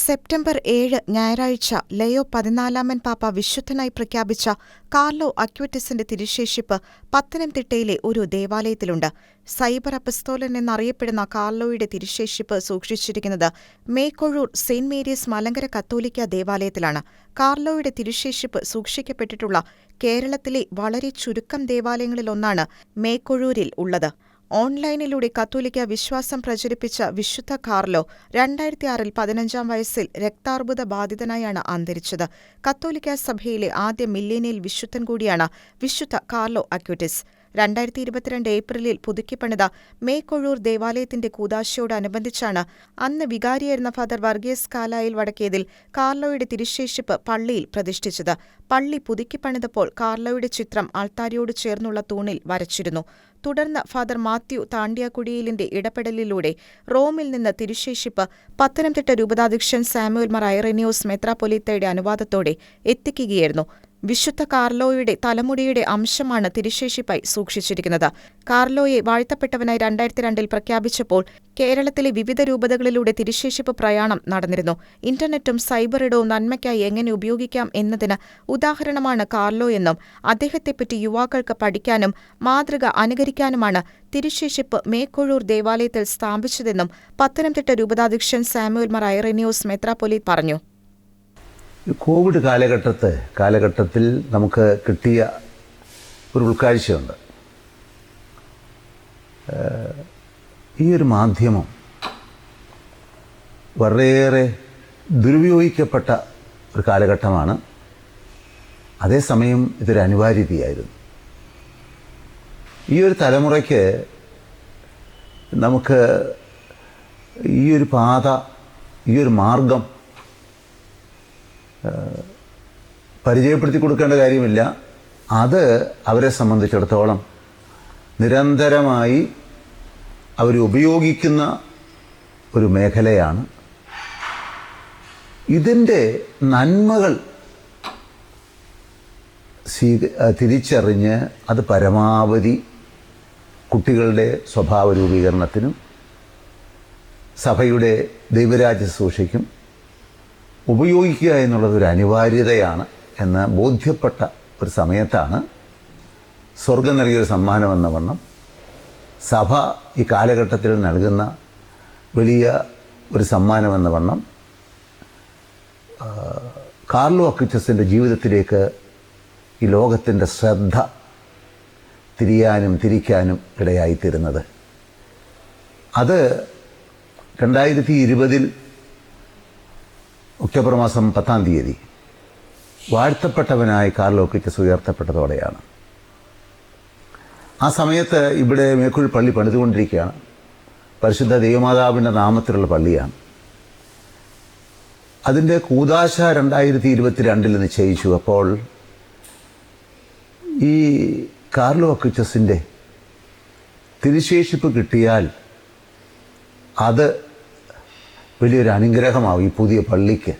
September ഏഴ് ഞായറാഴ്ച ലയോ പതിനാലാമൻ പാപ്പ വിശുദ്ധനായി പ്രഖ്യാപിച്ച കാർലോ അക്വറ്റിസിന്റെ തിരുശേഷിപ്പ് പത്തനംതിട്ടയിലെ ഒരു ദേവാലയത്തിലുണ്ട്. സൈബർ അപ്പസ്തോലൻ എന്നറിയപ്പെടുന്ന കാർലോയുടെ തിരുശേഷിപ്പ് സൂക്ഷിച്ചിരിക്കുന്നത് മേക്കൊഴൂർ സെയിന്റ് മേരീസ് മലങ്കര കത്തോലിക്ക ദേവാലയത്തിലാണ്. കാർലോയുടെ തിരുശേഷിപ്പ് സൂക്ഷിക്കപ്പെട്ടിട്ടുള്ള കേരളത്തിലെ വളരെ ചുരുക്കം ദേവാലയങ്ങളിലൊന്നാണ് മേക്കൊഴൂരിൽ ഉള്ളത്. ഓൺലൈനിലൂടെ കത്തോലിക്ക വിശ്വാസം പ്രചരിപ്പിച്ച വിശുദ്ധ കാർലോ രണ്ടായിരത്തി ആറിൽ പതിനഞ്ചാം വയസ്സിൽ രക്താർബുദ ബാധിതനായാണ് അന്തരിച്ചത്. കത്തോലിക്ക സഭയിലെ ആദ്യ മില്ലേനിയൽ വിശുദ്ധൻ കൂടിയാണ് വിശുദ്ധ കാർലോ അക്യൂട്ടിസ്. രണ്ടായിരത്തി ഇരുപത്തിരണ്ട് ഏപ്രിലിൽ പുതുക്കിപ്പണിത മേക്കൊഴൂർ ദേവാലയത്തിന്റെ കൂതാശയോടനുബന്ധിച്ചാണ് അന്ന് വികാരിയായിരുന്ന ഫാദർ വർഗീസ് കാലായിൽ വടക്കേതിൽ കാർലോയുടെ തിരുശേഷിപ്പ് പള്ളിയിൽ പ്രതിഷ്ഠിച്ചത്. പള്ളി പുതുക്കിപ്പണിതപ്പോൾ കാർലോയുടെ ചിത്രം ആൾത്താരിയോട് ചേർന്നുള്ള തൂണിൽ വരച്ചിരുന്നു. തുടർന്ന് ഫാദർ മാത്യു താണ്ടിയാക്കുടിയിലിന്റെ ഇടപെടലിലൂടെ റോമിൽ നിന്ന് തിരുശേഷിപ്പ് പത്തനംതിട്ട രൂപതാധ്യക്ഷൻ സാമുവൽ മർ ഐറനിയോസ് മെത്രാപൊലീത്തയുടെ അനുവാദത്തോടെ എത്തിക്കുകയായിരുന്നു. വിശുദ്ധ കാർലോയുടെ തലമുടിയുടെ അംശമാണ് തിരുശേഷിപ്പായി സൂക്ഷിച്ചിരിക്കുന്നത്. കാർലോയെ വാഴ്ത്തപ്പെട്ടവനായി രണ്ടായിരത്തി രണ്ടിൽ പ്രഖ്യാപിച്ചപ്പോൾ കേരളത്തിലെ വിവിധ രൂപതകളിലൂടെ തിരുശേഷിപ്പ് പ്രയാണം നടന്നിരുന്നു. ഇന്റർനെറ്റും സൈബർ ഇടവും നന്മയ്ക്കായി എങ്ങനെ ഉപയോഗിക്കാം എന്നതിന് ഉദാഹരണമാണ് കാർലോ എന്നും അദ്ദേഹത്തെപ്പറ്റി യുവാക്കൾക്ക് പഠിക്കാനും മാതൃക അനുകരിക്കാനുമാണ് തിരുശേഷിപ്പ് മേക്കൊഴൂർ ദേവാലയത്തിൽ സ്ഥാപിച്ചതെന്നും പത്തനംതിട്ട രൂപതാധ്യക്ഷൻ സാമുവൽ മർ ഐറനിയോസ് മെത്രാപ്പൊലീത്ത് പറഞ്ഞു. കോവിഡ് കാലഘട്ടത്തെ കാലഘട്ടത്തിൽ നമുക്ക് കിട്ടിയ ഒരു ഉൾക്കാഴ്ചയുണ്ട്. ഈ ഒരു മാധ്യമം വളരെയേറെ ദുരുപയോഗിക്കപ്പെട്ട ഒരു കാലഘട്ടമാണ്. അതേസമയം ഇതൊരു അനിവാര്യതയായിരുന്നു. ഈ ഒരു തലമുറയ്ക്ക് നമുക്ക് ഈ ഒരു പാത ഈ ഒരു മാർഗം പരിചയപ്പെടുത്തി കൊടുക്കേണ്ട കാര്യമില്ല. അത് അവരെ സംബന്ധിച്ചിടത്തോളം നിരന്തരമായി അവർ ഉപയോഗിക്കുന്ന ഒരു മേഖലയാണ്. ഇതിന്റെ നന്മകൾ സ്വീക തിരിച്ചറിഞ്ഞ് അത് പരമാവധി കുട്ടികളുടെ സ്വഭാവ രൂപീകരണത്തിനും സഭയുടെ ദൈവരാജ്യ സൂക്ഷിക്കും. ഉപയോഗിക്കുക എന്നുള്ളത് ഒരു അനിവാര്യതയാണ് എന്ന് ബോധ്യപ്പെട്ട ഒരു സമയത്താണ് സ്വർഗം നൽകിയൊരു സമ്മാനം എന്ന വണ്ണം സഭ ഈ കാലഘട്ടത്തിൽ നൽകുന്ന വലിയ ഒരു സമ്മാനം എന്ന വണ്ണം കാർലോ അക്വിറ്റസിന്റെ ജീവിതത്തിലേക്ക് ഈ ലോകത്തിന്റെ ശ്രദ്ധ തിരിയാനും തിരിക്കാനും ഇടയായിത്തീരുന്നത്. അത് രണ്ടായിരത്തി ഇരുപതിൽ ഒക്ടോബർ മാസം പത്താം തീയതി വാഴ്ത്തപ്പെട്ടവനായി കാർലോ ക്രിക്കസ് ഉയർത്തപ്പെട്ടതോടെയാണ്. ആ സമയത്ത് ഇവിടെ മേക്കുഴി പള്ളി പണിതുകൊണ്ടിരിക്കുകയാണ്. പരിശുദ്ധ ദൈവമാതാവിന്റെ നാമത്തിലുള്ള പള്ളിയാണ്. അതിന്റെ കൂതാശ രണ്ടായിരത്തി ഇരുപത്തിരണ്ടിൽ നിശ്ചയിച്ചു. അപ്പോൾ ഈ കാർലോ അക്വിറ്റസിന്റെ തിരുശേഷിപ്പ് കിട്ടിയാൽ അത് വലിയൊരു അനുഗ്രഹമാവും ഈ പുതിയ പള്ളിക്ക്.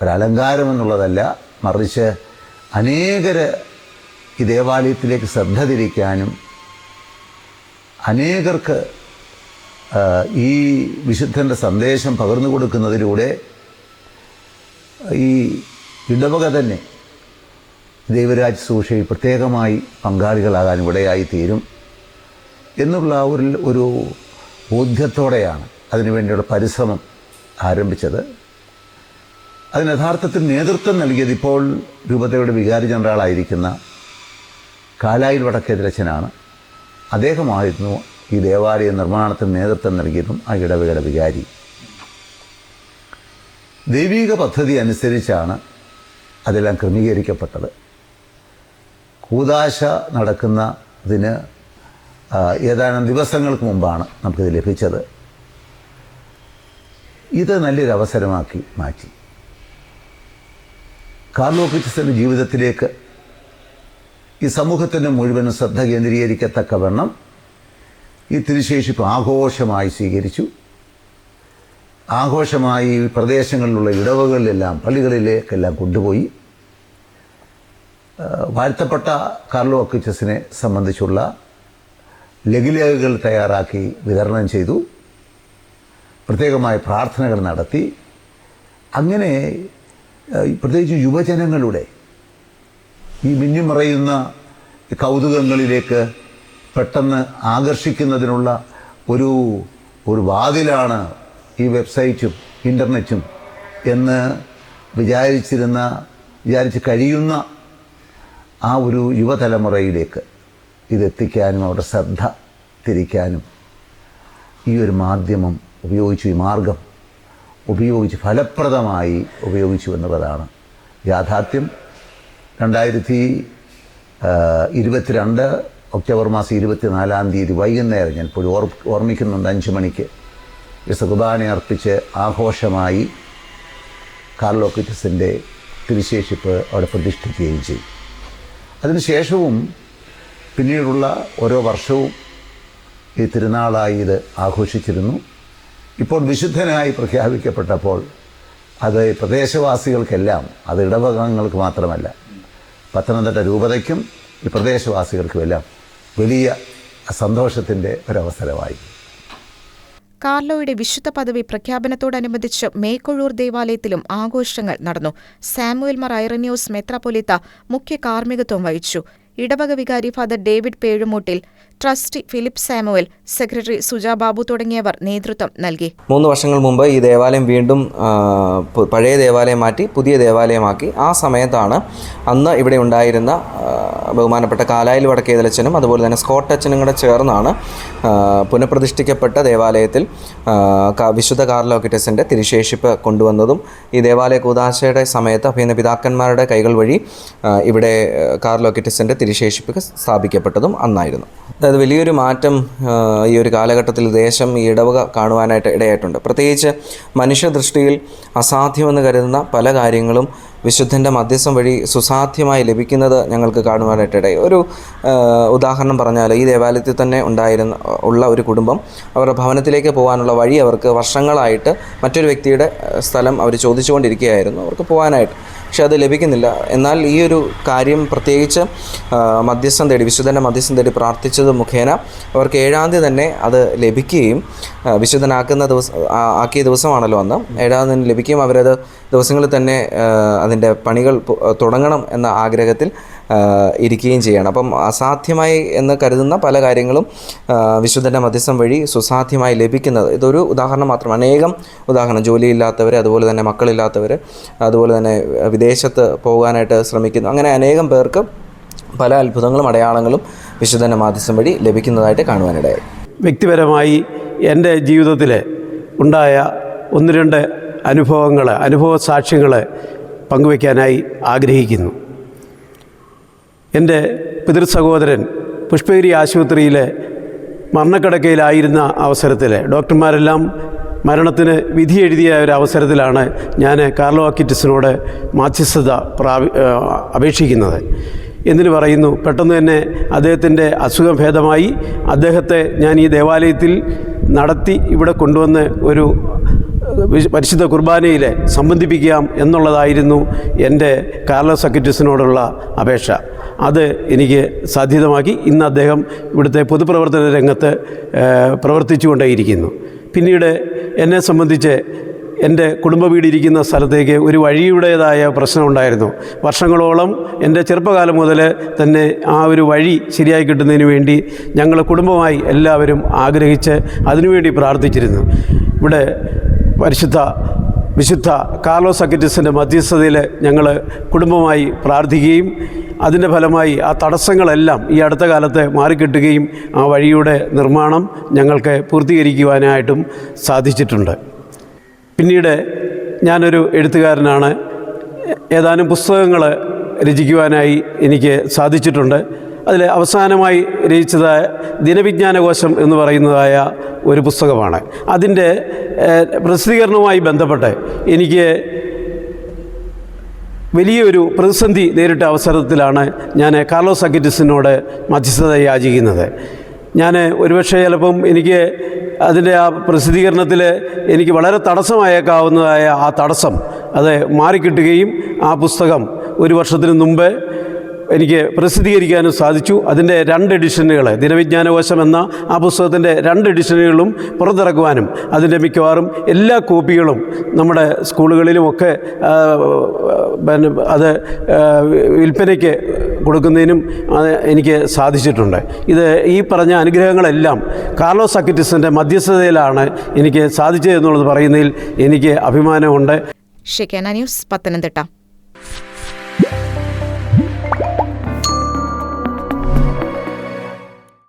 ഒരലങ്കാരം എന്നുള്ളതല്ല മറിച്ച് അനേകര് ഈ ദേവാലയത്തിലേക്ക് ശ്രദ്ധ തിരിക്കാനും അനേകർക്ക് ഈ വിശുദ്ധന്റെ സന്ദേശം പകർന്നു കൊടുക്കുന്നതിലൂടെ ഈ ഇടവക തന്നെ ദൈവരാജ് സൂക്ഷയിൽ പ്രത്യേകമായി പങ്കാളികളാകാൻ ഇവിടെയായി തീരും എന്നുള്ള ഒരു ഒരു ബോധ്യത്തോടെയാണ് അതിനുവേണ്ടിയുള്ള പരിശ്രമം ആരംഭിച്ചത്. അതിന് യഥാർത്ഥത്തിൽ നേതൃത്വം നൽകിയത് ഇപ്പോൾ രൂപതയുടെ വികാരി ജനറലായിരിക്കുന്ന കാലായിൽ വടക്കേതിരച്ചനാണ് അദ്ദേഹമായിരുന്നു ഈ ദേവാലയ നിർമ്മാണത്തിന് നേതൃത്വം നൽകിയതും ആ ഇടവകയുടെ വികാരി. ദൈവിക പദ്ധതി അനുസരിച്ചാണ് അതെല്ലാം ക്രമീകരിക്കപ്പെട്ടത്. കൂതാശ നടക്കുന്നതിന് ഏതാനും ദിവസങ്ങൾക്ക് മുമ്പാണ് നമുക്കിത് ലഭിച്ചത്. ഇത് നല്ലൊരു അവസരമാക്കി മാറ്റി. കാർലോ ക്രിസ്റ്റന്റെ ജീവിതത്തിലേക്ക് ഈ സമൂഹത്തിന്റെ മുഴുവൻ ശ്രദ്ധ കേന്ദ്രീകരിക്കത്തക്കവണ്ണം ഈ തിരുശേഷിപ്പ് ആഘോഷമായി സ്വീകരിച്ചു. ആഘോഷമായി പ്രദേശങ്ങളിലുള്ള ഇടവകളിലെല്ലാം പള്ളികളിലേക്കെല്ലാം കൊണ്ടുപോയി. വാഴ്ത്തപ്പെട്ട കാർലോ അക്വിച്ചസിനെ സംബന്ധിച്ചുള്ള ലഘുലേഖകൾ തയ്യാറാക്കി വിതരണം ചെയ്തു. പ്രത്യേകമായ പ്രാർത്ഥനകൾ നടത്തി. അങ്ങനെ പ്രത്യേകിച്ച് യുവജനങ്ങളുടെ ഈ മിന്നിമറയുന്ന കൗതുകങ്ങളിലേക്ക് പെട്ടെന്ന് ആകർഷിക്കുന്നതിനുള്ള ഒരു ഒരു വാതിലാണ് ഈ വെബ്സൈറ്റും ഇന്റർനെറ്റും എന്ന് വിചാരിച്ചിരുന്ന വിചാരിച്ച് കഴിയുന്ന ആ ഒരു യുവതലമുറയിലേക്ക് ഇതെത്തിക്കാനും അവരുടെ ശ്രദ്ധ തിരിക്കാനും ഈ ഒരു മാധ്യമം ഉപയോഗിച്ചു ഈ മാർഗം ഉപയോഗിച്ച് ഫലപ്രദമായി ഉപയോഗിച്ചു എന്നുള്ളതാണ് യാഥാർത്ഥ്യം. രണ്ടായിരത്തി ഇരുപത്തിരണ്ട് ഒക്ടോബർ മാസം ഇരുപത്തിനാലാം തീയതി വൈകുന്നേരം ഞാൻ ഇപ്പോൾ ഓർ ഓർമ്മിക്കുന്നുണ്ട് അഞ്ച് മണിക്ക്. വിശുദ്ധ കുർബാന അർപ്പിച്ച് ആഘോഷമായി കാർലോ കിറ്റസിന്റെ തിരുശേഷിപ്പ് അവിടെ പ്രതിഷ്ഠിക്കുകയും ചെയ്യും അതിനുശേഷവും പിന്നീടുള്ള ഓരോ വർഷവും ഈ തിരുനാളായി ഇത് ആഘോഷിച്ചിരുന്നു. ഇപ്പോൾ വിശുദ്ധനായി പ്രഖ്യാപിക്കപ്പെട്ടപ്പോൾ അത് പ്രദേശവാസികൾക്കെല്ലാം അത് ഇടവകങ്ങൾക്ക് മാത്രമല്ല പത്തനംതിട്ട രൂപതയ്ക്കും ഈ പ്രദേശവാസികൾക്കുമെല്ലാം വലിയ സന്തോഷത്തിന്റെ ഒരവസരമായി. കാർലോയുടെ വിശുദ്ധ പദവി പ്രഖ്യാപനത്തോടനുബന്ധിച്ച് മേക്കൊഴൂർ ദേവാലയത്തിലും ആഘോഷങ്ങൾ നടന്നു. സാമുവൽ മർ ഐറന്യൂസ് മെത്രാപൊലീത്ത മുഖ്യ കാർമ്മികത്വം വഹിച്ചു. ഇടവക വികാരി father David Pezhumoottil trustee Philip Samuel secretary Suja Babu തുടങ്ങിയവർ നേതൃത്വം നൽകി. മൂന്ന് വർഷങ്ങൾ മുമ്പ് ഈ ദേവാലയം വീണ്ടും പഴയ ദേവാലയം മാറ്റി പുതിയ ദേവാലയമാക്കി. ആ സമയത്താണ് അന്ന് ഇവിടെ ഉണ്ടായിരുന്ന ബഹുമാനപ്പെട്ട കാലായിൽ വടക്കേതലച്ചനും അതുപോലെ തന്നെ സ്കോട്ട് അച്ഛനും കൂടെ ചേർന്നാണ് പുനഃപ്രതിഷ്ഠിക്കപ്പെട്ട ദേവാലയത്തിൽ വിശുദ്ധ കാർലോക്കിറ്റസിന്റെ തിരുശേഷിപ്പ് കൊണ്ടുവന്നതും ഈ ദേവാലയ കൂതാശയുടെ സമയത്ത് അഭിനന്ദ പിതാക്കന്മാരുടെ കൈകൾ വഴി ഇവിടെ കാർലോക്കിറ്റസിന്റെ തിരുശേഷിപ്പ് സ്ഥാപിക്കപ്പെട്ടതും അന്നായിരുന്നു. അതായത് വലിയൊരു മാറ്റം ഈ ഒരു കാലഘട്ടത്തിൽ ദേശം ഈ ഇടവക കാണുവാനായിട്ട് ഇടയായിട്ടുണ്ട്. പ്രത്യേകിച്ച് മനുഷ്യദൃഷ്ടിയിൽ അസാധ്യമെന്ന് കരുതുന്ന പല കാര്യങ്ങളും വിശുദ്ധന്റെ മധ്യസ്ഥം വഴി സുസാധ്യമായി ലഭിക്കുന്നത് ഞങ്ങൾക്ക് കാണുവാനായിട്ട് ഒരു ഉദാഹരണം പറഞ്ഞാൽ ഈ ദേവാലയത്തിൽ തന്നെ ഉണ്ടായിരുന്ന ഉള്ള ഒരു കുടുംബം അവരുടെ ഭവനത്തിലേക്ക് പോകാനുള്ള വഴി അവർക്ക് വർഷങ്ങളായിട്ട് മറ്റൊരു വ്യക്തിയുടെ സ്ഥലം അവർ ചോദിച്ചുകൊണ്ടിരിക്കുകയായിരുന്നു. അവർക്ക് പോകാനായിട്ട്. പക്ഷേ അത് ലഭിക്കുന്നില്ല. എന്നാൽ ഈ ഒരു കാര്യം പ്രത്യേകിച്ച് മധ്യസ്ഥം തേടി വിശുദ്ധന്റെ മധ്യസ്ഥം തേടി പ്രാർത്ഥിച്ചത് മുഖേന അവർക്ക് ഏഴാം തീയതി തന്നെ അത് ലഭിക്കുകയും വിശുദ്ധനാക്കുന്ന ദിവസം ആക്കിയ ദിവസമാണല്ലോ അന്ന്. ഏഴാം തീയതി ലഭിക്കുകയും അവരത് ദിവസങ്ങളിൽ തന്നെ ആ, അതിന്റെ പണികൾ തുടങ്ങണം എന്ന ആഗ്രഹത്തിൽ ഇരിക്കുകയും ചെയ്യണം. അപ്പം അസാധ്യമായി എന്ന് കരുതുന്ന പല കാര്യങ്ങളും വിശുദ്ധന്റെ മധ്യസ്ഥം വഴി സുസാധ്യമായി ലഭിക്കുന്നത്. ഇതൊരു ഉദാഹരണം മാത്രം അനേകം ഉദാഹരണം. ജോലിയില്ലാത്തവർ അതുപോലെ തന്നെ മക്കളില്ലാത്തവർ അതുപോലെ തന്നെ വിദേശത്ത് പോകാനായിട്ട് ശ്രമിക്കുന്നു. അങ്ങനെ അനേകം പേർക്ക് പല അത്ഭുതങ്ങളും അടയാളങ്ങളും വിശുദ്ധന്റെ മാധ്യസ്ഥം വഴി ലഭിക്കുന്നതായിട്ട് കാണുവാനിടയായി. വ്യക്തിപരമായി എന്റെ ജീവിതത്തിൽ ഉണ്ടായ ഒന്ന് രണ്ട് അനുഭവങ്ങൾ അനുഭവ സാക്ഷ്യങ്ങൾ പങ്കുവയ്ക്കാനായി ആഗ്രഹിക്കുന്നു. എന്റെ പിതൃ സഹോദരൻ പുഷ്പഗിരി ആശുപത്രിയിലെ മരണക്കിടക്കയിലായിരുന്ന അവസരത്തിൽ ഡോക്ടർമാരെല്ലാം മരണത്തിന് വിധി എഴുതിയ ഒരു അവസരത്തിലാണ് ഞാൻ കാർലോ അക്കിറ്റിസിനോട് മാധ്യസ്ഥത പ്രാപി അപേക്ഷിക്കുന്നത്. എന്തിനു പറയുന്നു പെട്ടെന്ന് തന്നെ അദ്ദേഹത്തിന്റെ അസുഖം ഭേദമായി അദ്ദേഹത്തെ ഞാൻ ഈ ദേവാലയത്തിൽ നടത്തി ഇവിടെ കൊണ്ടുവന്ന് ഒരു പരിശുദ്ധ കുർബാനയിൽ സംബന്ധിപ്പിക്കാം എന്നുള്ളതായിരുന്നു എന്റെ കാർലോസ് അക്കിറ്റിസിനോടുള്ള അപേക്ഷ. അത് എനിക്ക് സാധ്യതമാക്കി ഇന്ന് അദ്ദേഹം ഇവിടുത്തെ പൊതുപ്രവർത്തന രംഗത്ത് പ്രവർത്തിച്ചു പ്രവർത്തിച്ചുകൊണ്ടേയിരിക്കുന്നു. പിന്നീട് എന്നെ സംബന്ധിച്ച് എന്റെ കുടുംബ വീടിരിക്കുന്ന സ്ഥലത്തേക്ക് ഒരു വഴിയുടേതായ പ്രശ്നമുണ്ടായിരുന്നു വർഷങ്ങളോളം എന്റെ ചെറുപ്പകാലം മുതൽ തന്നെ ആ ഒരു വഴി ശരിയായി കിട്ടുന്നതിന് വേണ്ടി ഞങ്ങൾ കുടുംബമായി എല്ലാവരും ആഗ്രഹിച്ച് അതിനുവേണ്ടി പ്രാർത്ഥിച്ചിരുന്നു. ഇവിടെ പരിശുദ്ധ വിശുദ്ധ കാർലോസ് അക്കിറ്റിസിന്റെ മധ്യസ്ഥതയിൽ ഞങ്ങൾ കുടുംബമായി പ്രാർത്ഥിക്കുകയും അതിന്റെ ഫലമായി ആ തടസ്സങ്ങളെല്ലാം ഈ അടുത്ത കാലത്ത് മാറിക്കിട്ടുകയും ആ വഴിയുടെ നിർമ്മാണം ഞങ്ങൾക്ക് പൂർത്തീകരിക്കുവാനായിട്ടും സാധിച്ചിട്ടുണ്ട്. പിന്നീട് ഞാനൊരു എഴുത്തുകാരനാണ്. ഏതാനും പുസ്തകങ്ങൾ രചിക്കുവാനായി എനിക്ക് സാധിച്ചിട്ടുണ്ട്. അതിൽ അവസാനമായി രചിച്ചതായ ദിനവിജ്ഞാനകോശം എന്ന് പറയുന്നതായ ഒരു പുസ്തകമാണ്. അതിന്റെ പ്രസിദ്ധീകരണവുമായി ബന്ധപ്പെട്ട് എനിക്ക് വലിയൊരു പ്രതിസന്ധി നേരിട്ട അവസരത്തിലാണ് ഞാൻ കാർലോസ് അക്കിറ്റിസിനോട് മധ്യസ്ഥത യാചിക്കുന്നത്. ഞാൻ ഒരുപക്ഷെ ചിലപ്പം എനിക്ക് അതിന്റെ ആ പ്രസിദ്ധീകരണത്തിൽ എനിക്ക് വളരെ തടസ്സമായേക്കാവുന്നതായ ആ തടസ്സം അത് മാറിക്കിട്ടുകയും ആ പുസ്തകം ഒരു വർഷത്തിന് മുമ്പ് എനിക്ക് പ്രസിദ്ധീകരിക്കാനും സാധിച്ചു. അതിന്റെ രണ്ട് എഡിഷനുകൾ ദിനവിജ്ഞാനകോശം എന്ന ആ പുസ്തകത്തിന്റെ രണ്ട് എഡിഷനുകളും പുറത്തിറക്കുവാനും അതിന്റെ മിക്കവാറും എല്ലാ കോപ്പികളും നമ്മുടെ സ്കൂളുകളിലുമൊക്കെ പിന്നെ അത് വിൽപ്പനയ്ക്ക് കൊടുക്കുന്നതിനും എനിക്ക് സാധിച്ചിട്ടുണ്ട്. ഇത് ഈ പറഞ്ഞ അനുഗ്രഹങ്ങളെല്ലാം കാർലോസ് അക്കിറ്റിസിന്റെ മധ്യസ്ഥതയിലാണ് എനിക്ക് സാധിച്ചതെന്നുള്ളത് പറയുന്നതിൽ എനിക്ക് അഭിമാനമുണ്ട്. Shekinah news Pathanamthitta.